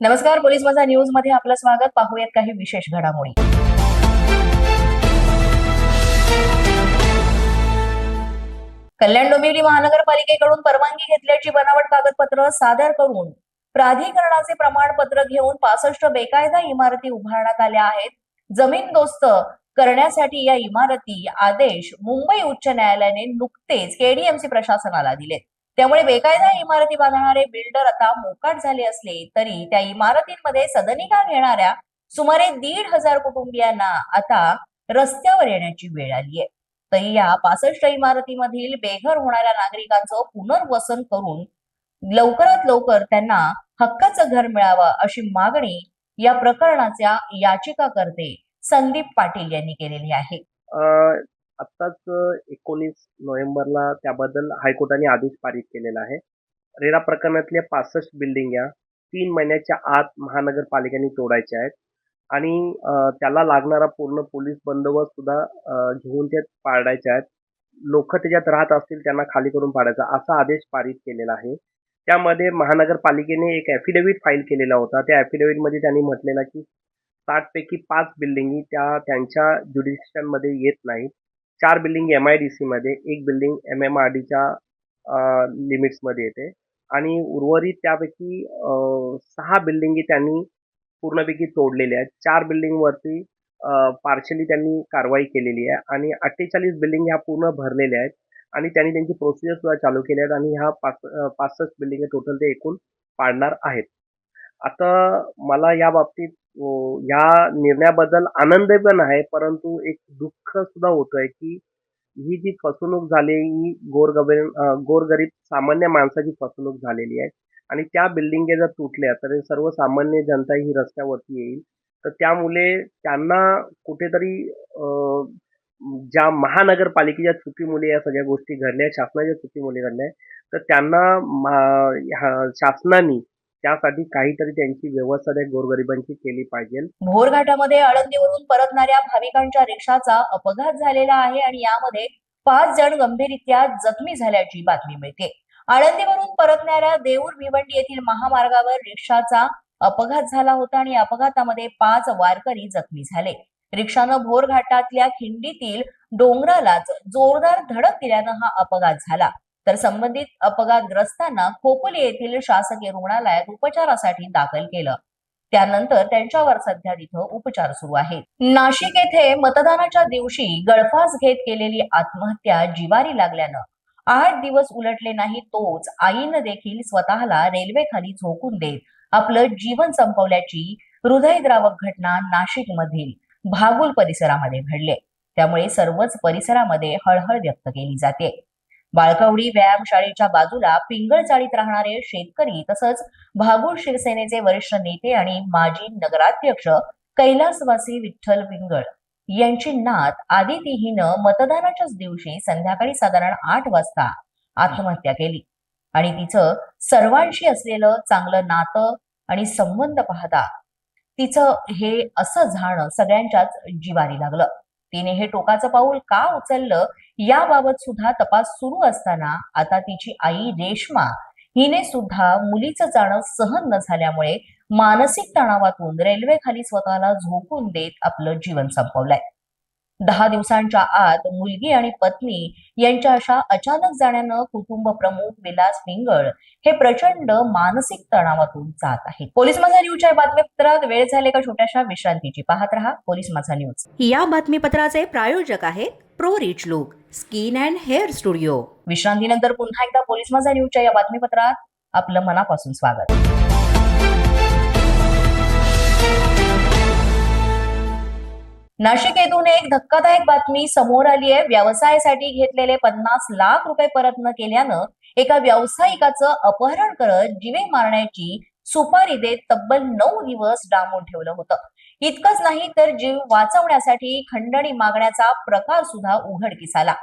नमस्कार पोलीस माझा न्यूजमध्ये आपलं स्वागत. पाहूयात काही विशेष घडामोडी. कल्याण डोंबिवली महानगरपालिकेकडून परवानगी घेतल्याची बनावट कागदपत्र सादर करून प्राधिकरणाचे प्रमाणपत्र घेऊन पासष्ट बेकायदा इमारती उभारण्यात आल्या आहेत. जमीन दोस्त करण्यासाठी या इमारती आदेश मुंबई उच्च न्यायालयाने नुकतेच केडीएमसी प्रशासनाला दिलेत. त्यामुळे बेकायदा इमारती बांधणारे बिल्डर आता मोकाट झाले असले तरी त्या इमारतींमध्ये सदनिका घेणाऱ्या सुमारे दीड हजार कुटुंबियांना आता रस्त्यावर येण्याची वेळ आली आहे. तरी या पासष्ट इमारतीमधील बेघर होणाऱ्या नागरिकांचं पुनर्वसन करून लवकरात लवकर त्यांना हक्काचं घर मिळावं अशी मागणी या प्रकरणाच्या याचिकाकर्ते संदीप पाटील यांनी केलेली आहे. आत्ताच एकोणीस नोव्हेंबरला त्याबद्दल हायकोर्टाने आदेश पारित केलेला आहे. रेरा प्रकरणातल्या पासष्ट बिल्डिंग या तीन महिन्याच्या आत महानगरपालिकेने तोडायच्या आहेत. आणि त्याला लागणारा पूर्ण पोलीस बंदोबस्त सुद्धा घेऊन ते पाडायचे आहेत. लोक त्याच्यात राहत असतील त्यांना खाली करून पाडायचा असा आदेश पारित केलेला आहे. त्यामध्ये महानगरपालिकेने एक ॲफिडेव्हिट फाईल केलेला होता. त्या affidavit त्यांनी म्हटलेलं की साठपैकी पाच बिल्डिंगी त्या त्यांच्या ज्युडिशनमध्ये येत नाहीत. चार building M I D C मध्ये एक बिल्डिंग एम एम आर डीच्या लिमिट्समध्ये येते. आणि उर्वरित त्यापैकी सहा बिल्डिंगी त्यांनी पूर्णपैकी तोडलेल्या आहेत. चार बिल्डिंगवरती पार्शली त्यांनी कारवाई केलेली आहे आणि अठ्ठेचाळीस बिल्डिंग ह्या पूर्ण भरलेल्या आहेत आणि त्यांनी त्यांची प्रोसिजर सुद्धा चालू केली आहेत आणि ह्या पाच पासष्ट बिल्डिंग टोटल ते एकूण पाडणार आहेत. आता मला या बाबतीत या निर्णयाबद्दल आनंद पण आहे परंतु एक दुःख सुद्धा होतंय की ही जी फसवणूक झाली ही गोरगरीब गोरगरीब सामान्य माणसाची फसवणूक झालेली आहे. आणि त्या बिल्डिंग जर तुटल्या तर सर्वसामान्य जनता ही रस्त्यावरती येईल. तर त्यामुळे त्यांना कुठेतरी ज्या महानगरपालिकेच्या चुकीमुळे या सगळ्या गोष्टी घडल्या शासनाच्या चुकीमुळे घडल्या तर त्यांना मा- ह्या- शासनाने त्यासाठी काहीतरी त्यांची व्यवस्था त्या गोरगरिबांची केली पाहिजे. भोरघाटामध्ये आळंदीवरून परतणाऱ्या भाविकांच्या रिक्षाचा अपघात झालेला आहे आणि यामध्ये पाच जण गंभीररित्या जखमी झाल्याची बातमी मिळते. आळंदीवरून परतणाऱ्या देऊर भिवंडी येथील महामार्गावर रिक्षाचा अपघात झाला होता आणि अपघातामध्ये पाच वारकरी जखमी झाले. रिक्षानं भोर घाटातल्या खिंडीतील डोंगरालाच जोरदार धडक दिल्यानं हा अपघात झाला. तर संबंधित अपघातग्रस्तांना खोपोली येथील शासकीय रुग्णालयात उपचारासाठी दाखल केलं. त्यानंतर त्यांच्यावर सध्या तिथं उपचार सुरू आहेत. नाशिक येथे मतदानाच्या दिवशी गळफास घेत केलेली आत्महत्या जिवारी लागल्यानं आठ दिवस उलटले नाही तोच आईनं देखील स्वतःला रेल्वेखाली झोकून देत आपलं जीवन संपवल्याची हृदयद्रावक घटना नाशिक मधील भागुल परिसरामध्ये घडले. त्यामुळे सर्वच परिसरामध्ये हळहळ व्यक्त केली जाते. बाळकवडी व्यायामशाळेच्या बाजूला पिंगळ चाळीत राहणारे शेतकरी तसंच भागुळ शिवसेनेचे वरिष्ठ नेते आणि माजी नगराध्यक्ष कैलासवासी विठ्ठल पिंगळ यांची नात आदिती हिनं मतदानाच्याच दिवशी संध्याकाळी साधारण आठ वाजता आत्महत्या केली. आणि तिचं सर्वांशी असलेलं चांगलं नातं आणि संबंध पाहता तिचं हे असं झाणं सगळ्यांच्याच जिवारी लागलं. तिने हे टोकाचं पाऊल का उचललं याबाबत सुद्धा तपास सुरू असताना आता तिची आई रेश्मा हिने सुद्धा मुलीचं जाणं सहन न झाल्यामुळे मानसिक तणावातून रेल्वेखाली स्वतःला झोकून देत आपलं जीवन संपवलंय. दहा दिवसांच्या आत मुलगी आणि पत्नी यांच्या अशा अचानक जाण्यानं कुटुंब प्रमुख विलास पिंगळ हे प्रचंड मानसिक तणावातून जात आहेत. पोलीस माझा न्यूजच्या बातमीपत्रात वेळ झाले का छोट्याशा विश्रांतीची? पाहत रहा पोलीस माझा न्यूज. या बातमीपत्राचे प्रायोजक आहेत pro rich look skin and hair studio. विश्रांतीनंतर पुन्हा एकदा पोलीस माझा न्यूजच्या या बातमीपत्रात आपलं मनापासून स्वागत. नाशिक येथून एक धक्कादायक बातमी समोर आली आहे व्यवसायासाठी घेतलेले पन्नास लाख रुपये परत न केल्यानं एका व्यावसायिकाचं अपहरण करत जीवे मारण्याची सुपारी देत तब्बल नऊ दिवस डांबून ठेवलं होतं. इतकंच नाही तर जीव वाचवण्यासाठी खंडणी मागण्याचा प्रकार सुद्धा उघडकीस आला.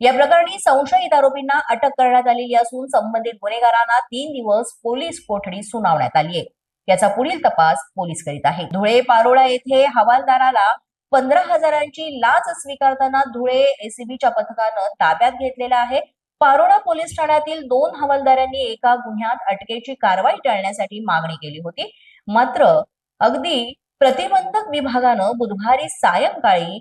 या प्रकरणी संशयित आरोपींना अटक करण्यात आलेली असून संबंधित गुन्हेगारांना तीन दिवस पोलीस कोठडी सुनावण्यात आली आहे याचा पुढील तपास पोलीस करीत आहे धुळे पारोळा येथे हवालदाराला पंधरा हजारांची लाच स्वीकारताना धुळे एसीबीच्या पथकानं ताब्यात घेतलेला आहे. पारोळा पोलीस ठाण्यातील दोन हवालदारांनी एका गुन्ह्यात अटकेची कारवाई टाळण्यासाठी मागणी केली होती. मात्र अगदी प्रतिबंधक विभागानं बुधवारी सायंकाळी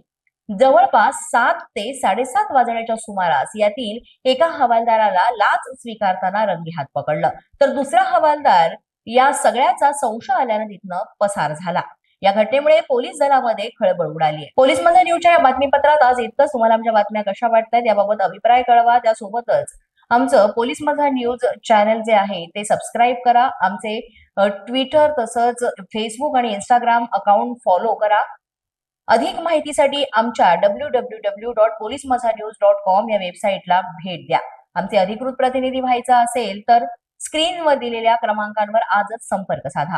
जवळपास सात ते साडेसात वाजण्याच्या सुमारास यातील एका हवालदाराला लाच स्वीकारताना रंगेहात पकडलं. तर दुसरा हवालदार या सगळ्याचा संशय आल्यानं तिथनं पसार झाला. या घटनेमुळे पोलीस दलामध्ये खळबळ उडाली आहे. पोलीस माझा न्यूजच्या या बातमीपत्रात आज इतकंच. तुम्हाला आमच्या बातम्या कशा वाटतात याबाबत अभिप्राय कळवा. त्यासोबतच आमचं पोलीस माझा न्यूज चॅनल जे आहे ते सबस्क्राईब करा. आमचे ट्विटर तसंच फेसबुक आणि इंस्टाग्राम अकाउंट फॉलो करा. अधिक माहितीसाठी आमच्या W W W dot police Majha news dot com या वेबसाईटला भेट द्या. आमचे अधिकृत प्रतिनिधी व्हायचा असेल तर स्क्रीनवर दिलेल्या क्रमांकांवर आजच संपर्क साधा.